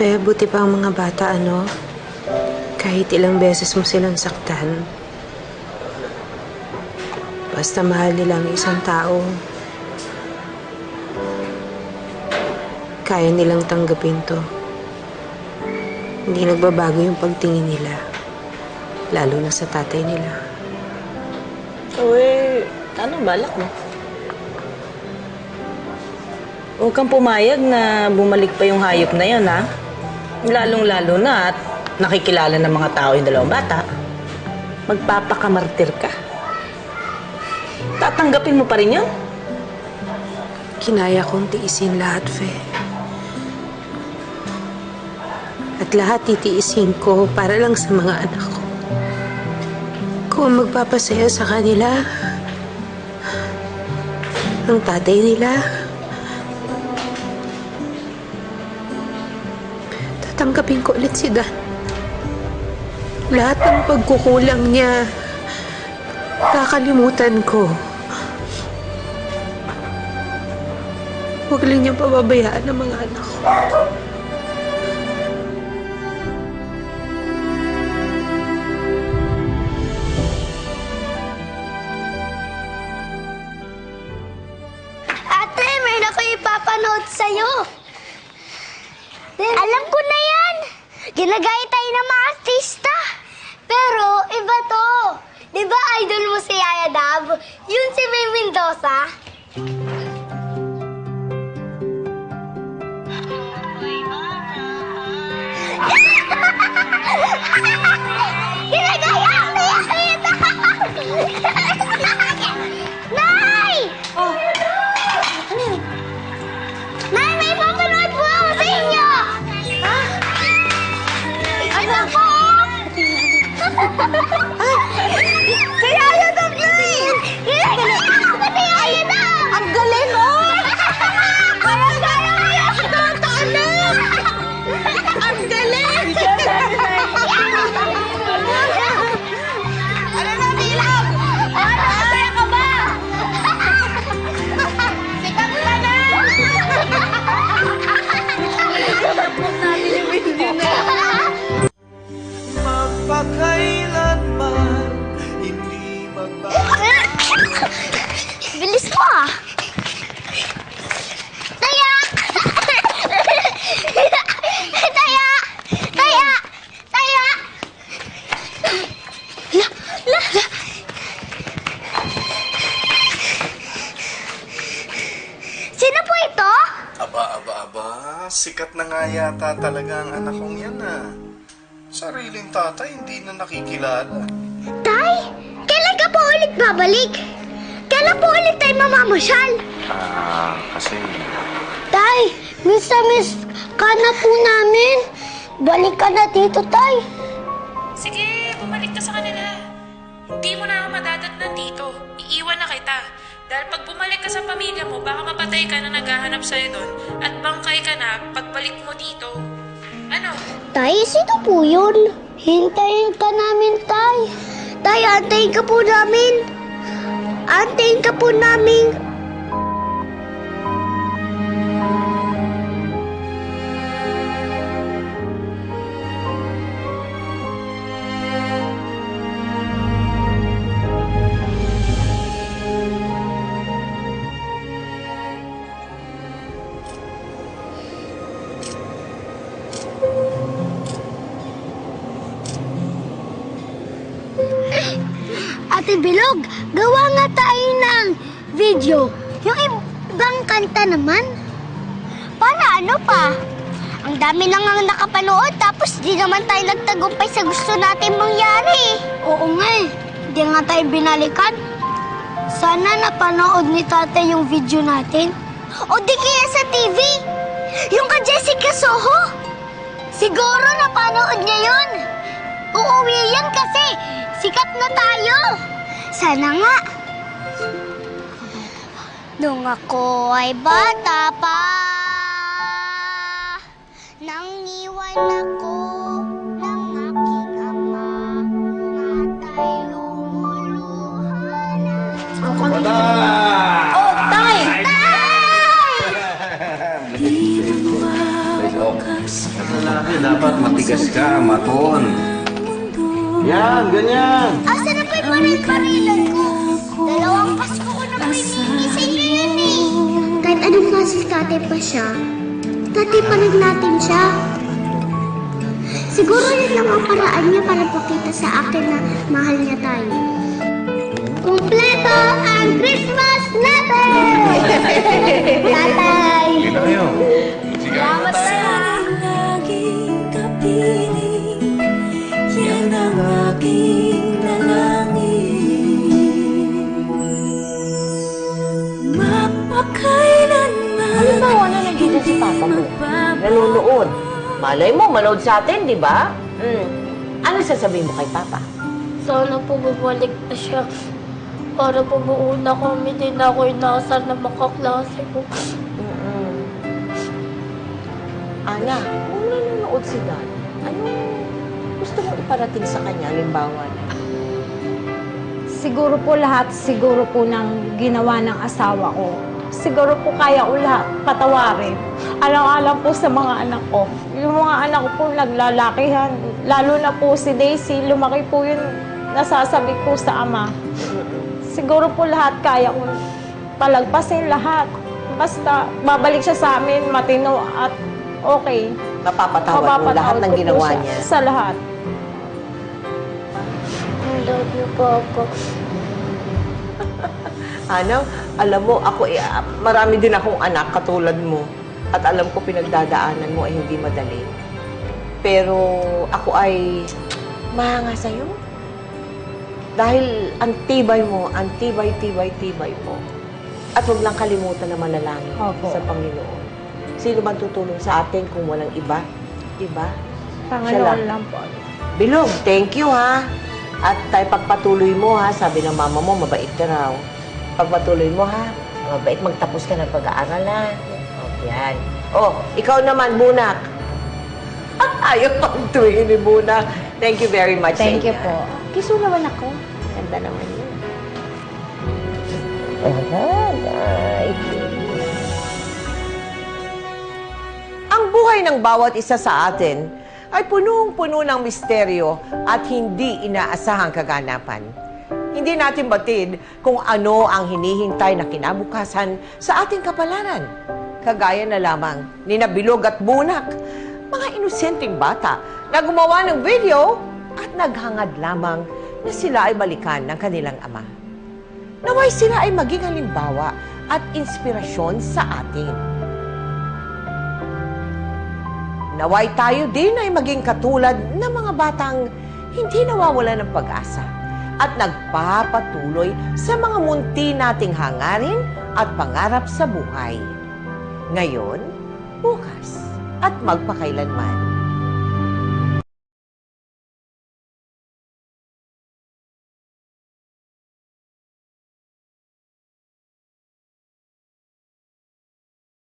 Fe, buti pa ang mga bata, ano? Kahit ilang beses mo silang saktan. Basta mahal nila ang isang tao. Kaya nilang tanggapin to. Hindi nagbabago yung pagtingin nila. Lalo na sa tatay nila. Eh, ano balak mo? Huwag kang pumayag na bumalik pa yung hayop na yan, ha? Lalong-lalo na at nakikilala ng mga tao yung dalawang bata. Magpapakamartir ka. Tatanggapin mo pa rin yun? Kinaya kong tiisin lahat, Fe. At lahat titiisin ko para lang sa mga anak ko. Kung magpapasaya sa kanila, ang tatay nila, tatanggapin ko ulit si Dan. Lahat ng pagkukulang niya, kakalimutan ko. Huwag lang niyang pababayaan ang mga anak ko. Ate, may ako ipapanood sa'yo. Alam ko na yan. Ginagaya tayo ng mga artista. Pero, iba to. Di ba idol mo si Yaya Dab? Yun si May Mendoza. Ha ha ha! Yata talaga ang anak kong yan ah Sariling tatay hindi na nakikilala Tay, kailan ka po ulit babalik? Kailan po ulit tayo mamamasyal? Ah, kasi Tay, miss na miss ka na po namin. Balik ka na dito, Tay. Sige, bumalik ka sa kanila. Hindi mo na ako madadatnan dito. Iiwan na kita. Dahil pag bumalik ka sa pamilya mo, baka mapatay ka na naghahanap sa'yo doon at bangkay ka na pagbalik mo dito. Ano? Tay, sino po yun? Hintayin ka namin, Tay. Tay, antayin ka po namin. Antayin ka po namin. Ate Bilog, gawa nga tayo ng video. Yung ibang kanta naman. Para ano pa? Ang dami lang ang nakapanood tapos di naman tayo nagtagumpay sa gusto natin mangyari. Oo nga eh. Di nga tayo binalikan. Sana napanood ni tatay yung video natin. O di kaya sa TV. Yung ka Jessica Soho. Siguro napanood niya yun. Uuwi yan kasi sikat na tayo. Sana nga. Nung ako ay bata pa, nang iwan ako ng aking ama, matay lumuluha na. Oh, tay! Dapat matigas ka, maton. Yan, ganyan. Asa baril-barilan ko? Dalawang Pasko ko na pinili sa inyo yan eh. Kahit anong klase tatay pa siya, tatay pa rin natin siya. Siguro yun lang ang paraan niya para pakita sa akin na mahal niya tayo. Kumpleto ang Christmas natin! tatay! Nandito si Papa mo. Nanonood. Malay mo, manood sa atin, di ba? Mm. Ano sasabihin mo kay Papa? Sana po bumalik na siya. Para po buuna kami din ako inasal na makaklase ko. Mm-mm. Ana, kung nanonood si Dan, ano gusto mo iparating sa kanya, halimbawa na? Siguro po lahat, siguro po ng ginawa ng asawa ko. Siguro po kaya ko lahat patawarin. Alang-alang po sa mga anak ko. Yung mga anak ko po naglalakihan. Lalo na po si Daisy, lumaki po yun nasasabi ko sa ama. Siguro po lahat kaya ko palagpasin lahat. Basta babalik siya sa amin matino at okay. Mapapatawad mo lahat Mapapatawad ng ginawa niya. Sa lahat. I love you, Papa. Ano, alam mo, ako, eh, ah, marami din akong anak katulad mo. At alam ko pinagdadaanan mo ay hindi madali. Pero ako ay mahanga sa'yo. Dahil ang tibay mo, ang tibay-tibay-tibay mo. At huwag lang kalimutan na manalangin Opo. sa Panginoon. Sino man tutulong sa atin kung walang iba? Diba? Panginoon lang po. Bilog, thank you ha. At tayo pagpatuloy mo ha, sabi ng mama mo, mabait ka raw. Pagpatuloy mo ha, mabait magtapos ka ng pag-aaral ha. O, yan. Oh, ikaw naman, Bunak. Ayaw pang tuwing ni Bunak. Thank you very much Thank you po. Kiso naman ako. Ganda naman yun. Ang buhay ng bawat isa sa atin ay punong-puno ng misteryo at hindi inaasahang kaganapan. Hindi natin batid kung ano ang hinihintay na kinabukasan sa ating kapalaran. Kagaya na lamang ni Nabilog at Bunak, mga inosenteng bata na gumawa ng video at naghangad lamang na sila ay balikan ng kanilang ama. Naway sila ay maging halimbawa at inspirasyon sa atin. Naway tayo din ay maging katulad ng mga batang hindi nawawala ng pag-asa at nagpapatuloy sa mga munti nating hangarin at pangarap sa buhay. Ngayon, bukas, at magpakailanman.